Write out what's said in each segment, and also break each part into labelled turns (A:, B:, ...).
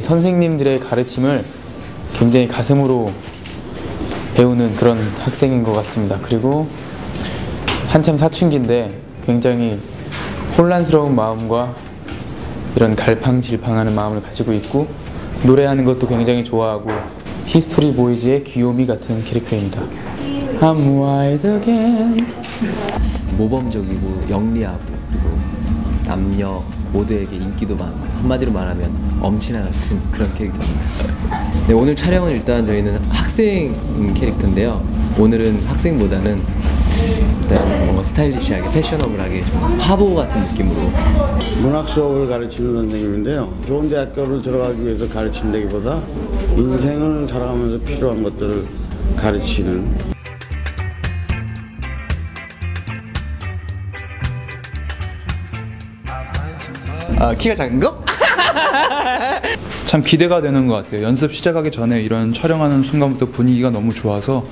A: 선생님들의 가르침을 굉장히 가슴으로 배우는 그런 학생인 것 같습니다. 그리고 한참 사춘기인데 굉장히 혼란스러운 마음과 이런 갈팡질팡하는 마음을 가지고 있고 노래하는 것도 굉장히 좋아하고 히스토리 보이즈의 귀요미 같은 캐릭터입니다. I'm wide again.
B: 모범적이고 영리하고 그리고 남녀 모두에게 인기도 많고 한마디로 말하면 엄친아 같은 그런 캐릭터입니다. 네, 오늘 촬영은 일단 저희는 학생 캐릭터인데요. 오늘은 학생보다는 일단 좀 뭔가 스타일리시하게 패셔너블하게 좀 화보 같은 느낌으로
C: 문학 수업을 가르치는 선생님인데요. 좋은 대학교를 들어가기 위해서 가르친다기보다 인생을 살아가면서 필요한 것들을 가르치는
D: 아, 키가 작은 거?
E: 참 기대가 되는 것 같아요. 연습 시작하기 전에 이런 촬영하는 순간부터 분위기가 너무 좋아서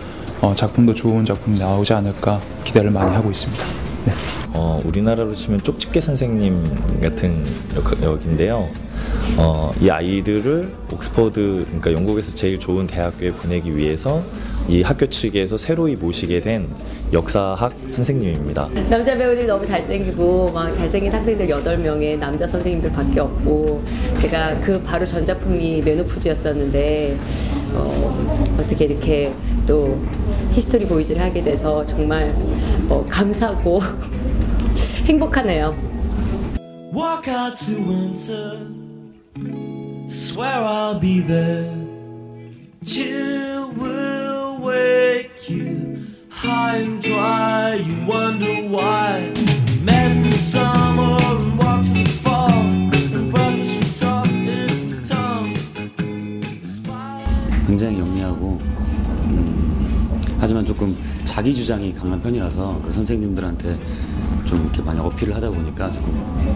E: 어, 작품도 좋은 작품이 나오지 않을까 기대를 많이 하고 있습니다. 네.
F: 어, 우리나라로 치면 쪽집게 선생님 같은 역, 역인데요. 어, 이 아이들을 옥스퍼드, 그러니까 영국에서 제일 좋은 대학교에 보내기 위해서 이 학교 측에서 새로이 모시게 된 역사학 선생님입니다.
G: 남자 배우들이 너무 잘생기고 막 잘생긴 학생들 8명의 남자 선생님들 밖에 없고 제가 그 바로 전작품이 메노포즈였었는데 어, 어떻게 이렇게 또 히스토리 보이즈를 하게 돼서 정말 어, 감사하고 행복하네요.
H: Walk out to winter. Swear I'll be there. Chill will wake you high and dry. You wonder why. We met in the summer and walked in the fall. And brothers we talked in the tongue.
I: 굉장히 영리하고 음, 하지만 조금 자기 주장이 강한 편이라서 그 선생님들한테 좀 이렇게 많이 어필을 하다 보니까 조금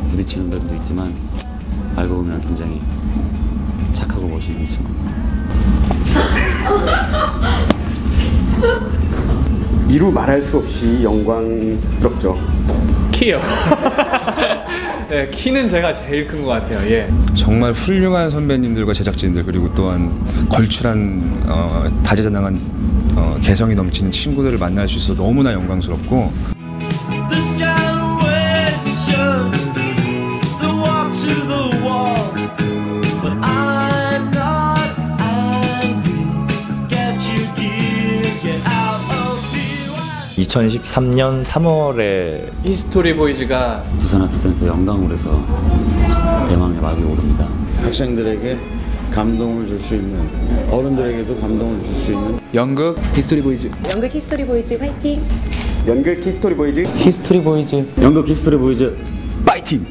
I: 부딪히는 면도 있지만 알고 보면 굉장히 착하고 멋있는 친구.
J: 이루 말할 수 없이 영광스럽죠.
A: 키요. 네, 키는 제가 제일 큰 것 같아요. 예.
K: 정말 훌륭한 선배님들과 제작진들 그리고 또한 걸출한 어, 다재다능한 어, 개성이 넘치는 친구들을 만날 수 있어서 너무나 영광스럽고
F: 2013년 3월에
A: 히스토리 보이즈가
I: 두산 아트센터 영광으로 해서 대망의 막이 오릅니다.
C: 학생들에게 감동을 줄 수 있는 어른들에게도 감동을 줄 수 있는
A: 연극 히스토리 보이즈
G: 연극 히스토리 보이즈 화이팅!
J: 연극 히스토리 보이즈
A: 히스토리 보이즈
I: 연극 히스토리 보이즈
A: 파이팅!